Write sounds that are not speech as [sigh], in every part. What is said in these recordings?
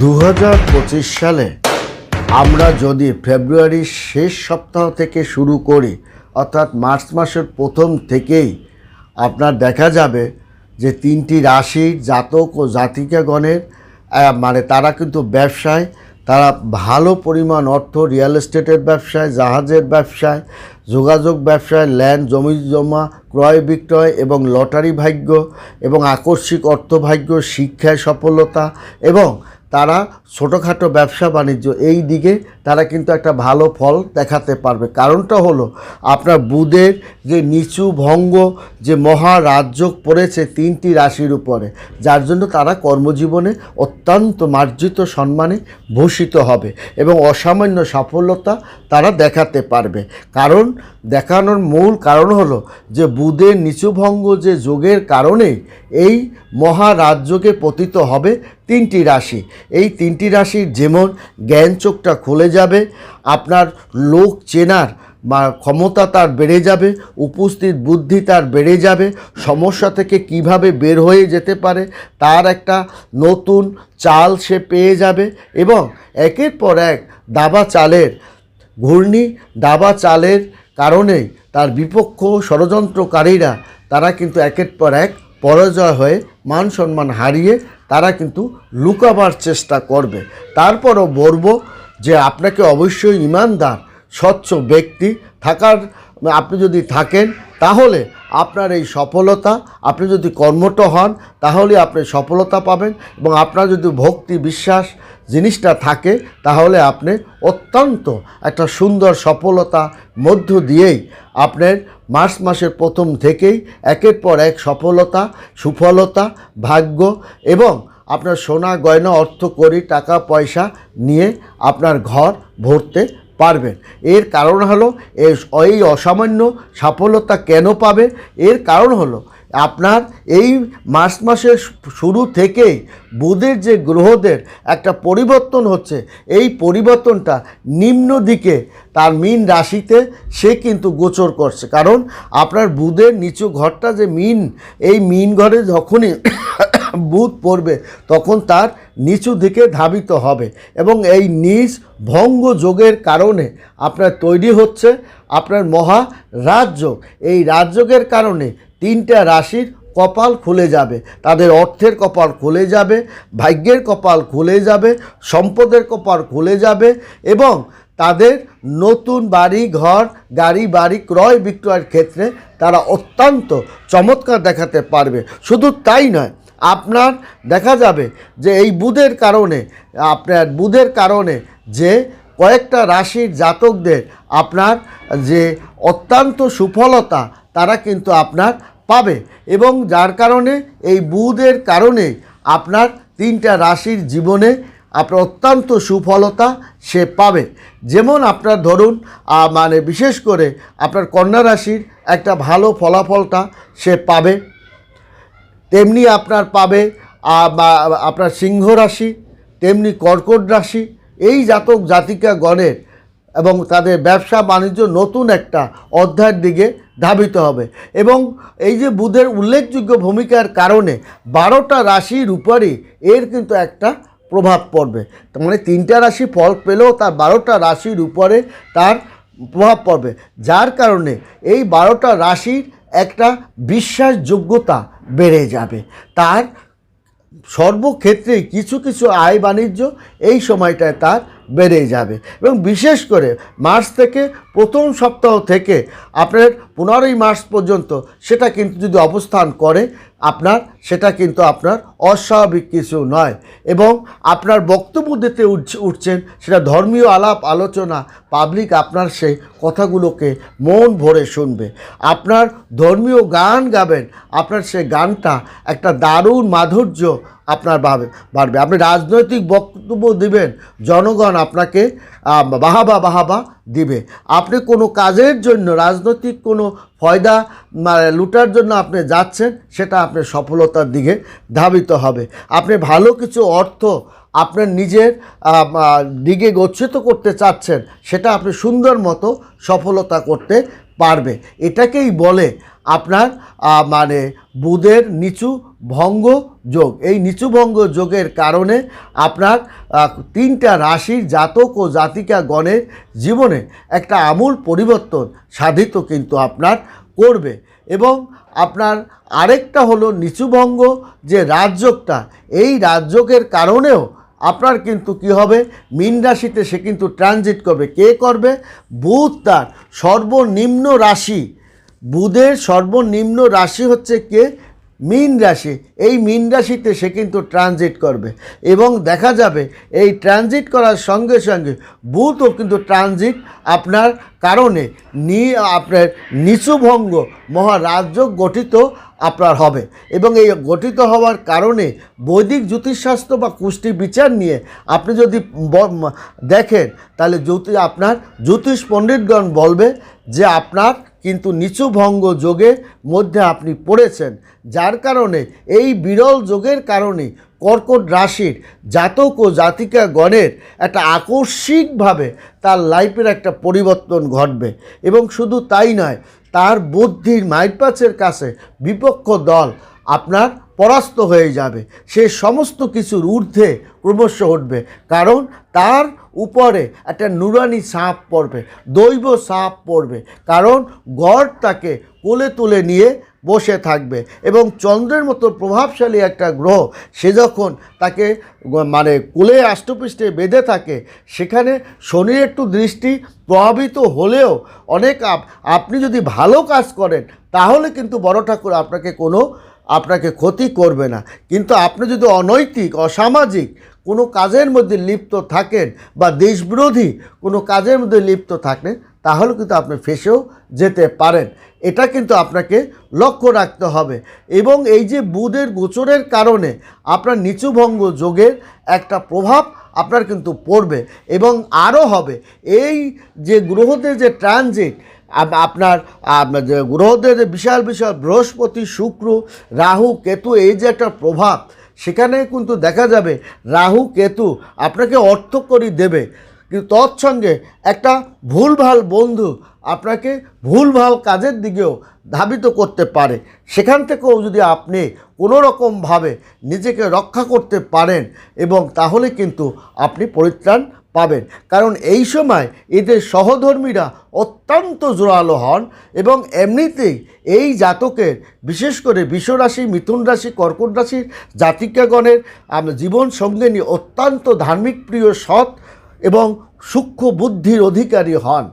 দু হাজার পঁচিশ সালে আমরা যদি ফেব্রুয়ারির শেষ সপ্তাহ থেকে শুরু করি, অর্থাৎ মার্চ মাসের প্রথম থেকেই আপনার দেখা যাবে যে তিনটি রাশির জাতক ও জাতিকাগণের মানে তারা কিন্তু ব্যবসায়, তারা ভালো পরিমাণ অর্থ, রিয়েল এস্টেটের ব্যবসায়, জাহাজের ব্যবসায়, যোগাযোগ ব্যবসায়, ল্যান্ড, জমি জমা, ক্রয় বিক্রয় এবং লটারি ভাগ্য এবং আকস্মিক অর্থভাগ্য, শিক্ষায় সফলতা এবং তারা ছোটোখাটো ব্যবসা বাণিজ্য, এই দিকে তারা কিন্তু একটা ভালো ফল দেখাতে পারবে। কারণটা হলো, আপনার বুধের যে নিচু ভঙ্গ, যে মহারাজ্য পড়েছে তিনটি রাশির উপরে, যার জন্য তারা কর্মজীবনে অত্যন্ত মার্জিত সম্মানে ভূষিত হবে এবং অসামান্য সফলতা তারা দেখাতে পারবে। কারণ দেখানোর মূল কারণ হলো যে বুধের নিচুভঙ্গ যে যোগের কারণে এই মহারাজ্যকে পতিত হবে তিনটি রাশি। এই তিনটি রাশির যেমন জ্ঞান চোখটা খুলে যাবে, আপনার লোক চেনার বা ক্ষমতা তার বেড়ে যাবে, উপস্থিত বুদ্ধি তার বেড়ে যাবে, সমস্যা থেকে কীভাবে বের হয়ে যেতে পারে তার একটা নতুন চাল সে পেয়ে যাবে এবং একের পর এক দাবা চালের ঘূর্ণি, দাবা চালের কারণেই তার বিপক্ষ ষড়যন্ত্রকারীরা, তারা কিন্তু একের পর এক পরাজয় হয়ে মান সম্মান হারিয়ে তারা কিন্তু লুকাবার চেষ্টা করবে। তারপরও বলব যে আপনাকে অবশ্যই ইমানদার, স্বচ্ছ ব্যক্তি থাকার, আপনি যদি থাকেন তাহলে আপনার এই সফলতা, আপনি যদি কর্মঠ হন, তাহলে আপনি সফলতা পাবেন এবং আপনার যদি ভক্তি বিশ্বাস জিনিসটা থাকে, তাহলে আপনি অত্যন্ত একটা সুন্দর সফলতা মধ্য দিয়েই আপনার মার্চ মাসের প্রথম থেকেই একের পর এক সফলতা, সুফলতা, ভাগ্য এবং আপনার সোনা গয়না অর্থ করি টাকা, পয়সা নিয়ে আপনার ঘর ভরতে পারবেন। এর কারণ হলো এই অসামান্য সফলতা কেন পাবে? এর কারণ হলো, আপনার এই মার্চ মাসের শুরু থেকেই বুধের যে গ্রহদের একটা পরিবর্তন হচ্ছে, এই পরিবর্তনটা নিম্ন দিকে তার মিন রাশিতে সে কিন্তু গোচর করছে। কারণ আপনার বুধের নিচু ঘরটা যে মিন, এই মিন ঘরে যখনই [coughs] বুধ পড়বে, তখন তার নিচু দিকে ধাবিত হবে এবং এই নিজ ভঙ্গ যোগের কারণে আপনার তৈরি হচ্ছে আপনার মহা রাজযোগ। এই রাজযোগের কারণে তিনটা রাশির কপাল খুলে যাবে। তাদের অর্থের কপাল খুলে যাবে, ভাগ্যের কপাল খুলে যাবে, সম্পদের কপাল খুলে যাবে এবং তাদের নতুন বাড়ি, ঘর, গাড়ি, বাড়ি ক্রয় বিক্রয়ের ক্ষেত্রে তারা অত্যন্ত চমৎকার দেখাতে পারবে। শুধু তাই নয় আপনার দেখা যাবে যে এই বুধের কারণে, আপনার বুধের কারণে যে কয়েকটা রাশির জাতকদের আপনার যে অত্যন্ত সুফলতা, তারা কিন্তু আপনার পাবে এবং যার কারণে এই বুধের কারণে আপনার তিনটা রাশির জীবনে আপনার অত্যন্ত সুফলতা সে পাবে। যেমন আপনার ধরুন মানে বিশেষ করে আপনার কন্যা রাশির একটা ভালো ফলাফলটা সে পাবে। তেমনি আপনার পাবে আপনার সিংহ রাশি, তেমনি কর্কট রাশি, এই জাতক জাতিকা গণের এবং তাদের ব্যবসা বাণিজ্য নতুন একটা অধ্যায়ের দিকে ধাবিত হবে। এবং এই যে বুধের উল্লেখযোগ্য ভূমিকার কারণে বারোটা রাশির উপরই এর কিন্তু একটা প্রভাব পড়বে। মানে তিনটা রাশি ফল পেলেও তার বারোটা রাশির উপরে তার প্রভাব পড়বে। যার কারণে এই বারোটা রাশির একটা বিশ্বাসযোগ্যতা বেড়ে যাবে। তার সর্বক্ষেত্রে কিছু কিছু আয় বাণিজ্য এই সময়টায় তার বেড়ে যাবে। এবং বিশেষ করে মার্চ থেকে প্রথম সপ্তাহ থেকে আপনার পনেরোই মার্চ পর্যন্ত সেটা কিন্তু যদি অবস্থান করে, আপনার সেটা কিন্তু আপনার অস্বাভাবিক কিছু নয়। এবং আপনার বক্তব্য দিতে উঠছে- উঠছেন, সেটা ধর্মীয় আলাপ, আলোচনা পাবলিক আপনার সেই কথাগুলোকে মন ভরে শুনবে। আপনার ধর্মীয় গান গাবেন, আপনার সেই গানটা একটা দারুণ মাধুর্য আপনার বাড়বে বাড়বে। আপনি রাজনৈতিক বক্তব্য দিবেন, জনগণ আপনাকে বাহাবা বাহাবা দিবে। আপনি কোনো কাজের জন্য, রাজনৈতিক কোনো ফয়দা মানে লুটার জন্য আপনি যাচ্ছেন, সেটা আপনি সফলতার দিকে ধাবিত হবে। আপনি ভালো কিছু অর্থ আপনার নিজের দিকে গচ্ছিত করতে চাচ্ছেন, সেটা আপনি সুন্দর মতো সফলতা করতে পারবে। এটাকেই বলে আপনার মানে বুধের নিচু ভঙ্গ যোগ। এই নিচু ভঙ্গ যোগের কারণে আপনার তিনটা রাশির জাতক ও জাতিকা গণের জীবনে একটা আমূল পরিবর্তন সাধিত কিন্তু আপনার করবে। এবং আপনার আরেকটা হলো নিচুভঙ্গ যে রাজযোগটা, এই রাজযোগের কারণেও আপনার কিন্তু কি হবে? মীন রাশিতে সে কিন্তু ট্রানজিট করবে। কে করবে? বুধ তার সর্বনিম্ন রাশি বুধের সর্বনিম্ন রাশি হচ্ছে কে? মীন রাশি। এই মীন রাশিতে সে কিন্তু ট্রানজিট করবে। এবং দেখা যাবে এই ট্রানজিট করার সঙ্গে সঙ্গে বুধও কিন্তু ট্রানজিট আপনার কারণে নি, আপনার নিচুভঙ্গ মহারাজ্য গঠিত আপনার হবে। এবং এই গঠিত হওয়ার কারণে বৈদিক জ্যোতিষশাস্ত্র বা কুষ্টি বিচার নিয়ে আপনি যদি দেখেন, তাহলে জ্যোতি, আপনার জ্যোতিষ পণ্ডিতগণ বলবে যে আপনার কিন্তু নিচু ভঙ্গ যোগের মধ্যে আপনি পড়েছেন, যার কারণে এই বিরল যোগের কারণে কর্কট রাশির জাতক ও জাতিকা গণের একটা আকস্মিকভাবে তার লাইফের একটা পরিবর্তন ঘটবে। এবং শুধু তাই নয়, তার বুদ্ধির মাইপাচের কাছে বিপক্ষ দল আপনার পরাস্ত হয়ে যাবে। সে সমস্ত কিছুর ঊর্ধ্বে ক্রমশ উঠবে। কারণ তার উপরে একটা নুরানি সাপ পড়বে, দৈব সাপ পড়বে। কারণ গড় তাকে কোলে তুলে নিয়ে বসে থাকবে এবং চন্দ্রের মতো প্রভাবশালী একটা গ্রহ, সে যখন তাকে মানে কোলে আষ্টপৃষ্ঠে বেঁধে থাকে, সেখানে শনির একটু দৃষ্টি প্রভাবিত হলেও অনেক আপ- আপনি যদি ভালো কাজ করেন, তাহলে কিন্তু বড় ঠাকুর আপনাকে কোনো আপনাকে ক্ষতি করবে না। কিন্তু আপনি যদি অনৈতিক, অসামাজিক কোনো কাজের মধ্যে লিপ্ত থাকেন বা দেশবিরোধী কোনো কাজের মধ্যে লিপ্ত থাকেন, তাহলে কিন্তু আপনি ফেসেও যেতে পারেন। এটা কিন্তু আপনাকে লক্ষ্য রাখতে হবে। এবং এই যে বুধের গোচরের কারণে আপনার নিচুভঙ্গ যোগের একটা প্রভাব আপনার কিন্তু পড়বে। এবং আরও হবে, এই যে গ্রহদের যে ট্রানজিট আপনার গ্রহদের বিশাল বিশাল বৃহস্পতি, শুক্র, রাহু, কেতু, এই যে একটা প্রভাব, সেখানে কিন্তু দেখা যাবে রাহু, কেতু আপনাকে অর্থ করি দেবে। কিন্তু তৎসঙ্গে একটা ভুলভাল বন্ধু আপনাকে ভুলভাল কাজের দিকেও ধাবিত করতে পারে। সেখান থেকেও যদি আপনি কোনো রকমভাবে নিজেকে রক্ষা করতে পারেন এবং তাহলে কিন্তু আপনি পরিত্রাণ পাবেন। কারণ এই সময় এদের সহধর্মীরা অত্যন্ত জোরালো হন এবং এমনিতেই এই জাতকের, বিশেষ করে বিশ্বরাশি মিথুন রাশি, কর্কট রাশির জাতিকাগণের জীবন সঙ্গিনী অত্যন্ত ধার্মিক, প্রিয়, সৎ এবং সূক্ষ্ম বুদ্ধির অধিকারী হন।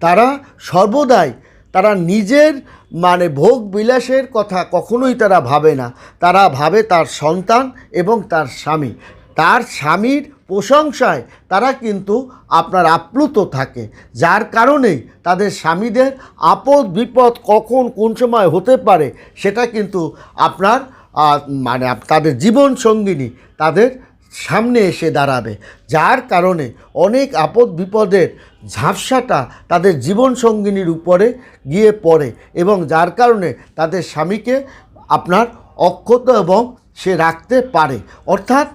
তারা সর্বদাই, তারা নিজের মানে ভোগ বিলাসের কথা কখনোই তারা ভাবে না। তারা ভাবে তার সন্তান এবং তার স্বামী। তার স্বামীর প্রশংসায় তারা কিন্তু আপনার আপ্লুত থাকে। যার কারণেই তাদের স্বামীদের আপদ বিপদ কখন কোন সময় হতে পারে সেটা কিন্তু আপনার মানে তাদের জীবন সঙ্গিনী তাদের সামনে এসে দাঁড়াবে। যার কারণে অনেক আপদ বিপদের ঝাপসাটা তাদের জীবন সঙ্গিনীর উপরে গিয়ে পড়ে এবং যার কারণে তাদের স্বামীকে আপনার অক্ষত এবং সে রাখতে পারে। অর্থাৎ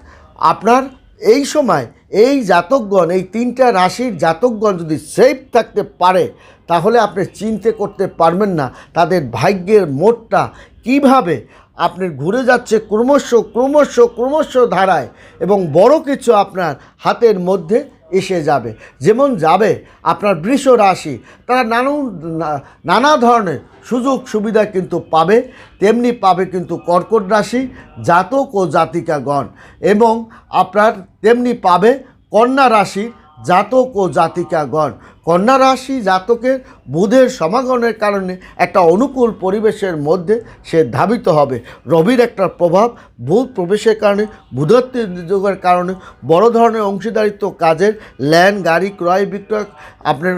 আপনার এই সময় এই জাতকগণ, এই তিনটা রাশির জাতকগণ যদি সেফ থাকতে পারে, তাহলে আপনি চিনতে করতে পারবেন না। তাদের ভাগ্যের মোটটা কীভাবে? আপনি ঘুরে যাচ্ছে ক্রমশ ক্রমশ ক্রমশ ধারায় এবং বড় কিছু আপনার হাতের মধ্যে এসে যাবে। যেমন যাবে আপনার বৃষ রাশি, তারা নানান নানা ধরনের সুযোগ সুবিধা কিন্তু পাবে, তেমনি পাবে কিন্তু কর্কট রাশি, জাতক ও জাতিকাগণ এবং আপনার তেমনি পাবে কন্যা রাশি জাতক ও জাতিকাগণ। কন্যা রাশি জাতকের বুধের সমাগমের কারণে একটা অনুকূল পরিবেশের মধ্যে সে ধাবিত হবে। রবির একটা প্রভাব বুধ প্রবেশের কারণে, বুধত্বের কারণে, বড় ধরনের অংশীদারিত্ব কাজের, ল্যান্ড, গাড়ি ক্রয়, বিক্রয়, আপনার,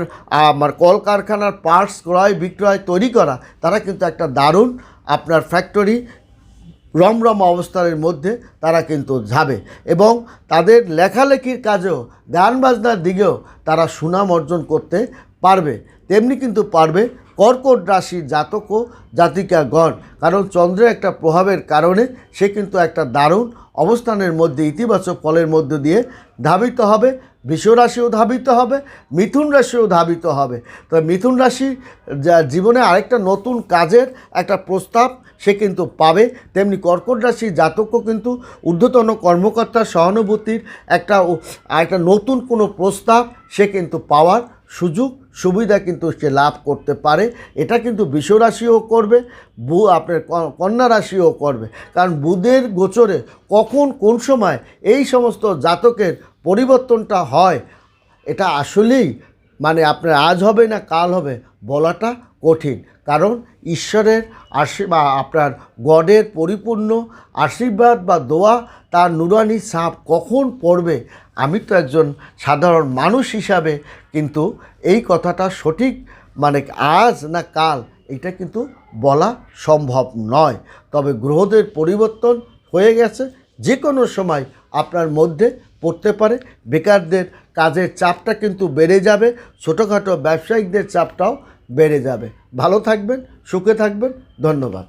আমার কলকারখানার পার্টস ক্রয়, বিক্রয় তৈরি করা, তারা কিন্তু একটা দারুণ আপনার ফ্যাক্টরি রমরম অবস্থানের মধ্যে তারা কিন্তু যাবে এবং তাদের লেখালেখির কাজেও গান বাজনার দিকেও তারা সুনাম অর্জন করতে পারবে। তেমনি কিন্তু পারবে কর্কট রাশি জাতক ও জাতিকাগণ, কারণ চন্দ্রের একটা প্রভাবের কারণে সে কিন্তু একটা দারুণ অবস্থানের মধ্যে, ইতিবাচক ফলের মধ্যে দিয়ে ধাবিত হবে। বৃষ রাশিও ধাবিত হবে, মিথুন রাশিও ধাবিত হবে। তো মিথুন রাশি জীবনে আরেকটা নতুন কাজের একটা প্রস্তাব সে কিন্তু পাবে। তেমনি কর্কট রাশি জাতকও কিন্তু ঊর্ধ্বতন কর্মকর্তার সহানুভূতির একটা একটা নতুন কোনো প্রস্তাব সে কিন্তু পাওয়ার সুযোগ, সুবিধা কিন্তু সে লাভ করতে পারে। এটা কিন্তু বৃষ রাশিও করবে, বু আপনার কন্যা রাশিও করবে। কারণ বুধের গোচরে কখন কোন সময় এই সমস্ত জাতকের পরিবর্তনটা হয়, এটা আসলেই মানে আপনার আজ হবে না কাল হবে বলাটা কঠিন। কারণ ঈশ্বরের আশীর্বাদ আপনার গডের পরিপূর্ণ আশীর্বাদ বা দোয়া তার নুরানি সাপ কখন পড়বে, আমি তো একজন সাধারণ মানুষ হিসাবে কিন্তু এই কথাটা সঠিক মানে আজ না কাল, এটা কিন্তু বলা সম্ভব নয়। তবে গ্রহদের পরিবর্তন হয়ে গেছে যে কোনো সময় আপনার মধ্যে পড়তে পারে। বেকারদের কাজের চাপটা কিন্তু বেড়ে যাবে, ছোটোখাটো ব্যবসায়িকদের চাপটাও বেড়ে যাবে। ভালো থাকবেন, সুখে থাকবেন, ধন্যবাদ।